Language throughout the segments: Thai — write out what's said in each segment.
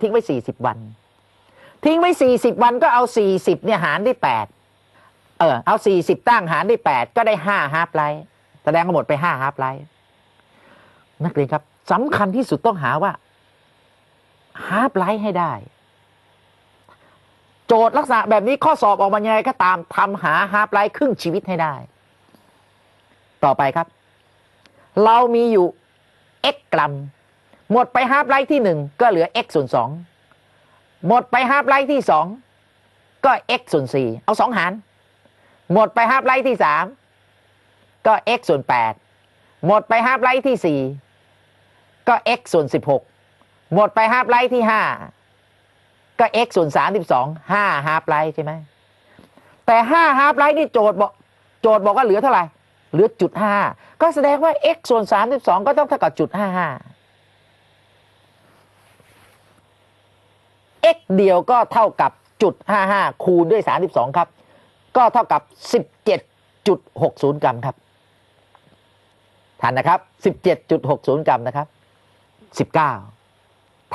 ทิ้งไว้40วัน ทิ้งไว้40วันก็เอา40เนี่ยหารด้วย8เออเอา40ตั้งหารด้วย8ก็ได้5ฮาร์ปไลท์แสดงว่าหมดไป5ฮาร์ปไลท์นักเรียนครับสำคัญที่สุดต้องหาว่าฮาร์ปไลท์ให้ได้ โจทย์ลักษณะแบบนี้ข้อสอบออกมายังไงก็ตามทำหาฮาร์ปไลท์ครึ่งชีวิตให้ได้ ต่อไปครับ เรามีอยู่ x กรัม หมดไปฮาร์ปไลท์ที่หนึ่งก็เหลือ x ส่วนสองหมดไปฮาร์ปไลท์ที่สองก็ x ส่วนสี่เอาสองหาร หมดไปฮาร์ปไลท์ที่สามก็ x ส่วนแปดหมดไปฮาร์ปไลท์ที่สี่ก็ x ส่วนสิบหกหมดไปฮาร์ปไลท์ที่ห้าก็ x ส่วนสามสิบสองห้าฮาร์ปไลท์ใช่ไหมแต่ห้าฮาร์ปไลท์นี่โจทย์บอกโจทย์บอกว่าเหลือเท่าไหร่เหลือจุดห้าก็แสดงว่า x ส่วนสามสิบสองก็ต้องเท่ากับจุดห้าห้า x เดียวก็เท่ากับจุดห้าห้าคูณด้วยสามสิบสองครับ ก็เท่ากับสิบเจ็ดจุดหกศูนย์กรัมครับทันนะครับสิบเจ็ดจุดหกศูนย์กรัมนะครับสิบเก้า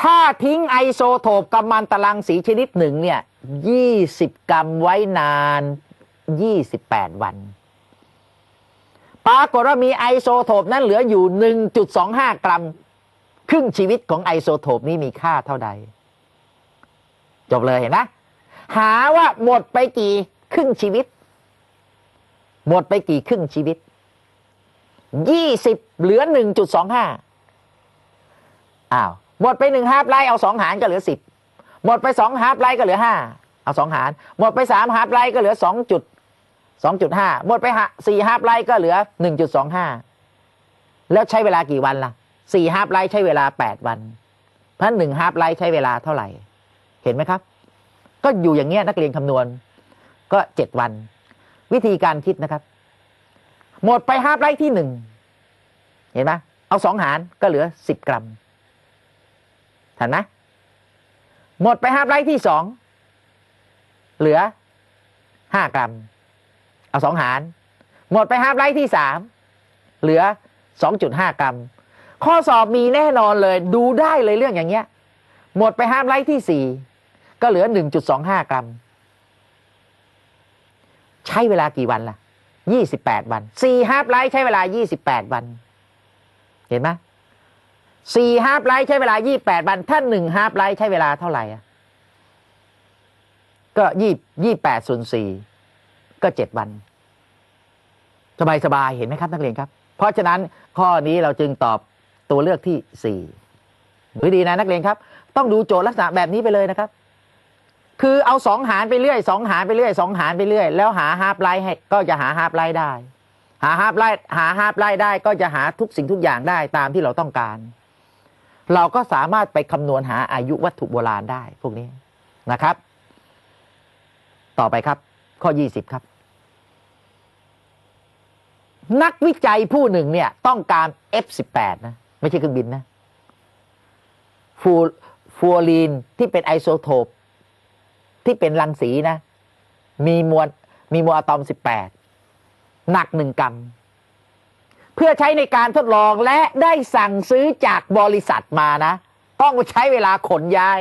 ถ้าทิ้งไอโซโทปกัมมันตรังสีชนิดหนึ่งเนี่ยยี่สิบกรัมไว้นานยี่สิบแปดวัน ปรากฏว่ามีไอโซโทปนั้นเหลืออยู่ 1.25 กรัม ครึ่งชีวิตของไอโซโทปนี้มีค่าเท่าใด จบเลยเห็นนะหาว่าหมดไปกี่ครึ่งชีวิต หมดไปกี่ครึ่งชีวิต20เหลือ1.25อ้าวหมดไปหนึ่งฮาร์ปไลท์เอาสองหารก็เหลือ10หมดไปสองฮาร์ปไลท์ก็เหลือ5เอาสองหาร หมดไปสามฮาร์ปไลท์ก็เหลือ2จุด2.5หมดไปสี่ฮาร์ปไลท์ก็เหลือ1.25แล้วใช้เวลากี่วันล่ะสี่ฮาร์ปไลท์ใช้เวลา8วัน เพราะหนึ่งฮาร์ปไลท์ใช้เวลาเท่าไหร่ เห็นไหมครับ ก็อยู่อย่างเงี้ยนักเรียนคำนวณ ก็7วัน วิธีการคิดนะครับ หมดไปฮาไลท์ที่หนึ่งเห็นไหมเอาสองหารก็เหลือ10กรัมทันไหมหมดไปฮาไลท์ที่สองเหลือ5กรัม เอาสองหาร หมดไปฮาไลท์ที่สามเหลือ2.5กรัม ข้อสอบมีแน่นอนเลย ดูได้เลยเรื่องอย่างเงี้ย หมดไปฮาไลท์ที่สี่ ก็เหลือ 1.25 กรัม ใช้เวลากี่วันล่ะ 28 วัน4ฮาร์ปไลท์ใช้เวลา 28 วัน เห็นไหม4ฮาร์ปไลท์ใช้เวลา 28 วัน ถ้า1ฮาร์ปไลท์ใช้เวลาเท่าไหร่อะก็20 28ส่วน4ก็7วัน สบายสบายเห็นไหมครับนักเรียนครับ เพราะฉะนั้นข้อนี้เราจึงตอบตัวเลือกที่4ดูให้ดีนะนักเรียนครับ ต้องดูโจทย์ลักษณะแบบนี้ไปเลยนะครับ คือเอาสองหารไปเรื่อยสองหารไปเรื่อยสองหารไปเรื่อย แล้วหาฮาร์ปไลท์ก็จะหาฮาร์ปไลท์ได้ หาฮาร์ปไลท์หาฮาร์ปไลท์ได้ก็จะหาทุกสิ่งทุกอย่างได้ตามที่เราต้องการ เราก็สามารถไปคำนวณหาอายุวัตถุโบราณได้พวกนี้นะครับ ต่อไปครับ ข้อ20ครับ นักวิจัยผู้หนึ่งเนี่ย ต้องการ F18 นะ ไม่ใช่เครื่องบินนะฟูฟูรีนที่เป็นไอโซโทป ที่เป็นรังสีนะ มีมวลมีมวลอะตอม18หนักหนึ่งกรัมเพื่อใช้ในการทดลองและได้สั่งซื้อจากบริษัทมานะ ต้องใช้เวลาขนย้าย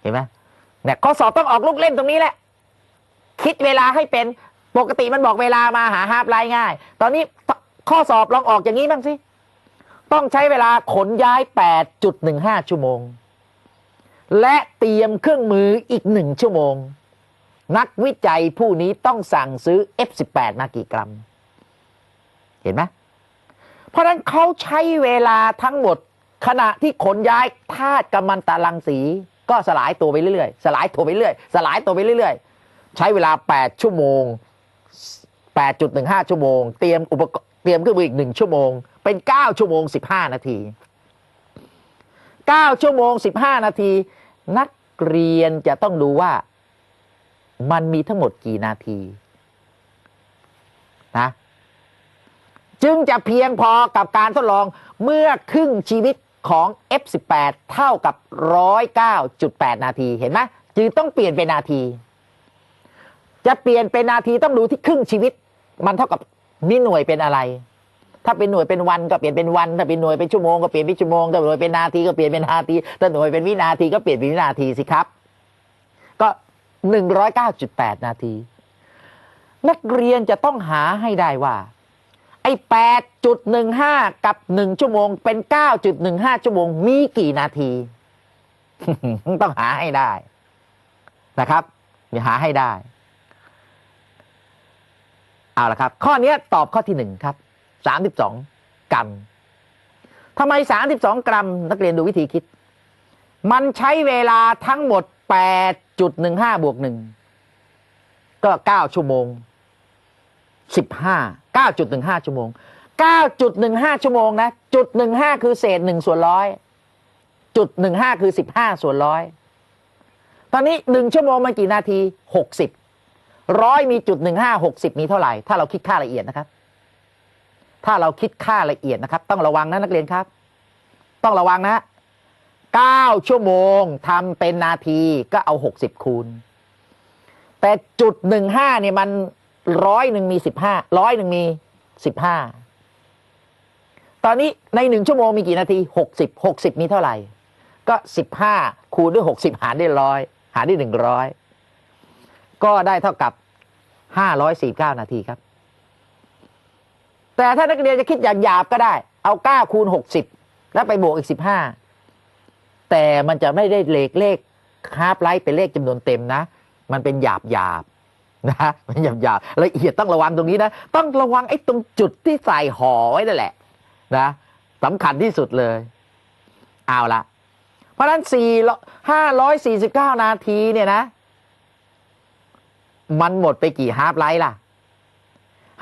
เห็นไหมเนี่ยข้อสอบต้องออกลูกเล่นตรงนี้แหละ คิดเวลาให้เป็นปกติมันบอกเวลามาหาฮาร์ปไลน์ง่าย ตอนนี้ข้อสอบลองออกอย่างนี้บ้างสิ ต้องใช้เวลาขนย้าย 8.15 ชั่วโมง และเตรียมเครื่องมืออีกหนึ่งชั่วโมง นักวิจัยผู้นี้ต้องสั่งซื้อ F18 มากี่กรัม เห็นไหมเพราะนั้นเขาใช้เวลาทั้งหมด ขณะที่ขนย้ายธาตุกัมมันตรังสี ก็สลายตัวไปเรื่อยๆ สลายตัวไปเรื่อยสลายตัวไปเรื่อยๆ ใช้เวลา 8 ชั่วโมง 8.15 ชั่วโมง เตรียมอุปกรณ์เตรียมเครื่องมืออีก 1 ชั่วโมง เป็น 9 ชั่วโมง 15 นาที 9 ชั่วโมง 15 นาที นักเรียนจะต้องดูว่ามันมีทั้งหมดกี่นาทีนะจึงจะเพียงพอกับการทดลองเมื่อครึ่งชีวิตของ F18 เท่ากับ 109.8 นาทีเห็นไหมจึงต้องเปลี่ยนเป็นนาที จะเปลี่ยนเป็นนาทีต้องดูที่ครึ่งชีวิต มันเท่ากับมีหน่วยเป็นอะไร ถ้าเป็นหน่วยเป็นวันก็เปลี่ยนเป็นวัน ถ้าเป็นหน่วยเป็นชั่วโมงก็เปลี่ยนเป็นชั่วโมงถ้าหน่วยเป็นนาทีก็เปลี่ยนเป็นนาทีถ้าหน่วยเป็นวินาทีก็เปลี่ยนเป็นวินาทีสิครับ ก็หนึ่งร้อยเก้าจุดแปดนาที นักเรียนจะต้องหาให้ได้ว่า ไอ้แปดจุดหนึ่งห้ากับหนึ่งชั่วโมง เป็นเก้าจุดหนึ่งห้าชั่วโมง มีกี่นาที ต้องหาให้ได้นะครับอย่าหาให้ได้ เอาละครับ ข้อนี้ตอบข้อที่หนึ่งครับ สามสิบสองกรัมทำไมสามสิบสองกรัม นักเรียนดูวิธีคิด มันใช้เวลาทั้งหมดแปดจุดหนึ่งห้าบวกหนึ่งก็เก้าชั่วโมงสิบห้าเก้าจุดหนึ่งห้าชั่วโมงเก้าจุดหนึ่งห้าชั่วโมงนะจุดหนึ่งห้าคือเศษหนึ่งส่วนร้อยจุดหนึ่งห้าคือสิบห้าส่วนร้อยตอนนี้หนึ่งชั่วโมงมันกี่นาทีหกสิบร้อยมีจุดหนึ่งห้าหกสิบมีเท่าไหร่ ถ้าเราคิดค่าละเอียดนะครับ ถ้าเราคิดค่าละเอียดนะครับ ต้องระวังนะนักเรียนครับ ต้องระวังนะเก้าชั่วโมงทำเป็นนาทีก็เอาหกสิบคูณ แต่จุดหนึ่งห้าเนี่ยมันร้อยหนึ่งมีสิบห้าร้อยหนึ่งมีสิบห้าตอนนี้ในหนึ่งชั่วโมงมีกี่นาทีหกสิบหกสิบมีเท่าไหร่ ก็สิบห้าคูณด้วยหกสิบหารด้วยร้อยหารด้วยหนึ่งร้อยก็ได้เท่ากับ549นาทีครับ แต่ถ้านักเรียนจะคิดอย่างหยาบก็ได้ เอา9คูณ60แล้วไปบวกอีก15แต่มันจะไม่ได้เลขเลขฮาร์ปไลท์เป็นเลขจำนวนเต็มนะ มันเป็นหยาบหยาบนะมันหยาบหยาบละเอียดต้องระวังตรงนี้นะ ต้องระวังไอ้ตรงจุดที่ใส่ห่อไว้นั่นแหละนะสำคัญที่สุดเลย เอาละเพราะฉะนั้น4 549นาทีเนี่ยนะ มันหมดไปกี่ฮาร์ปไลท์ล่ะ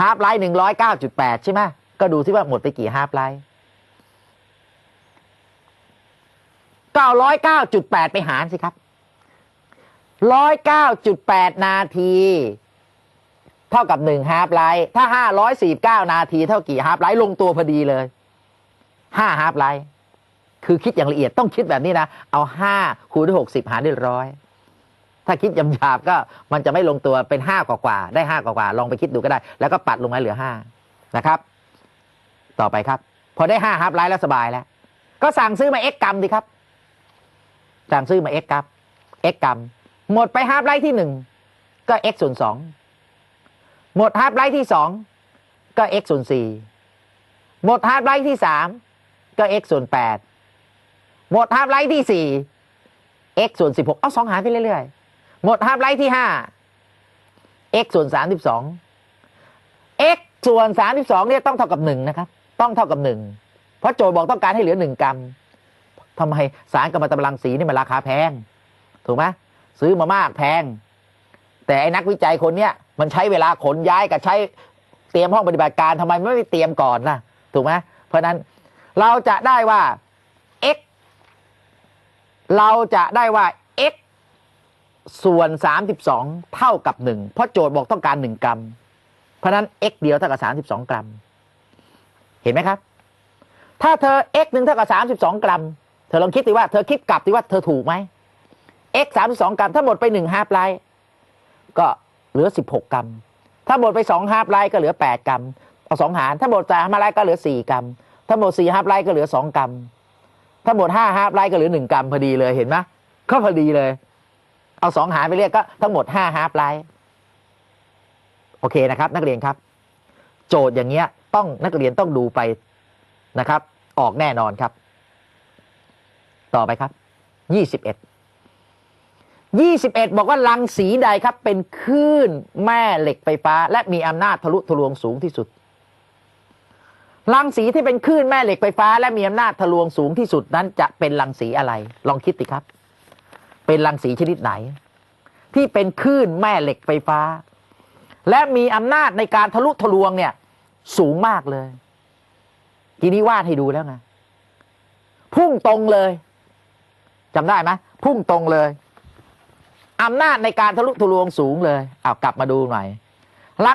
ฮาร์ปไลท์หนึ่งร้อยเก้าจุดแปดใช่ไหมก็ดูที่ว่าหมดไปกี่ฮาร์ปไลท์เก้าร้อยเก้าจุดแปดไปหารสิครับร้อยเก้าจุดแปดนาที เท่ากับหนึ่งฮาร์ปไลท์ถ้าห้าร้อยสี่เก้านาทีเท่ากี่ฮาร์ปไลท์ลงตัวพอดีเลยห้าฮาร์ปไลท์คือคิดอย่างละเอียดต้องคิดแบบนี้นะ เอาห้าคูณด้วยหกสิบหารด้วยร้อย ถ้าคิดยำหยาบก็มันจะไม่ลงตัวเป็นห้ากว่าได้ห้ากว่าลองไปคิดดูก็ได้ แล้วก็ปัดลงมาเหลือห้านะครับ ต่อไปครับ พอได้ห้าฮับไลท์แล้วสบายแล้ว ก็สั่งซื้อมา x กรัมดีครับ สั่งซื้อมา x กรัม x กรัมหมดไปฮับไลท์ที่หนึ่งก็ x ส่วนสองหมดฮับไลท์ที่สองก็ x ส่วนสี่หมดฮับไลท์ที่สามก็ x ส่วนแปดหมดฮับไลท์ที่สี่ x ส่วนสิบหกเอาสองหารไปเรื่อย ๆ หมดฮาร์ปไลท์ที่ห้า x ส่วนสามสิบสอง x ส่วนสามสิบสองเนี่ยต้องเท่ากับหนึ่งนะครับ ต้องเท่ากับหนึ่งเพราะโจทย์บอกต้องการให้เหลือหนึ่งกรัมทำไมสารกัมมันตรังสีนี่มันราคาแพง ถูกไหมซื้อมามากแพง แต่ไอ้นักวิจัยคนเนี้ยมันใช้เวลาขนย้ายกับใช้เตรียมห้องปฏิบัติการทำไมไม่เตรียมก่อนล่ะ ถูกไหมเพราะฉะนั้นเราจะได้ว่า x เราจะได้ว่า ส่วน 32 เท่ากับ 1 เพราะโจทย์บอกต้องการ 1 กรัม เพราะนั้น x เดียวเท่ากับ 32 กรัม เห็นไหมครับ ถ้าเธอ x หนึ่งเท่ากับ 32 กรัม เธอลองคิดดิว่าเธอคิดกลับดิว่าเธอถูกไหม x 32 กรัม ถ้าหมดไป1ฮาร์ปไลท์ก็เหลือ 16 กรัม ถ้าหมดไป2ฮาร์ปไลท์ก็เหลือ 8 กรัม เอา2หาร ถ้าหมด3ฮาร์ปไลท์ก็เหลือ 4 กรัม ถ้าหมด4ฮาร์ปไลท์ก็เหลือ 2 กรัม ถ้าหมดห้าฮาร์ปไลท์ก็เหลือหนึ่งกรัมพอดีเลย เห็นไหมก็พอดีเลย เอาสองหารไปเรียกก็ทั้งหมดห้าฮาร์ปไลท์โอเคนะครับ นักเรียนครับ โจทย์อย่างเงี้ยต้องนักเรียนต้องดูไปนะครับ ออกแน่นอนครับ ต่อไปครับยี่สิบเอ็ดยี่สิบเอ็ดบอกว่ารังสีใดครับ เป็นคลื่นแม่เหล็กไฟฟ้า และมีอำนาจทะลุทะลวงสูงที่สุดรังสีที่เป็นคลื่นแม่เหล็กไฟฟ้า และมีอำนาจทะลวงสูงที่สุดนั้นจะเป็นรังสีอะไร ลองคิดสิครับ เป็นรังสีชนิดไหน ที่เป็นคลื่นแม่เหล็กไฟฟ้า และมีอำนาจในการทะลุทะลวงเนี่ย สูงมากเลย ทีนี้วาดให้ดูแล้วไงพุ่งตรงเลยจำได้ไหมพุ่งตรงเลยอำนาจในการทะลุทะลวงสูงเลยเอากลับมาดูหน่อยรัง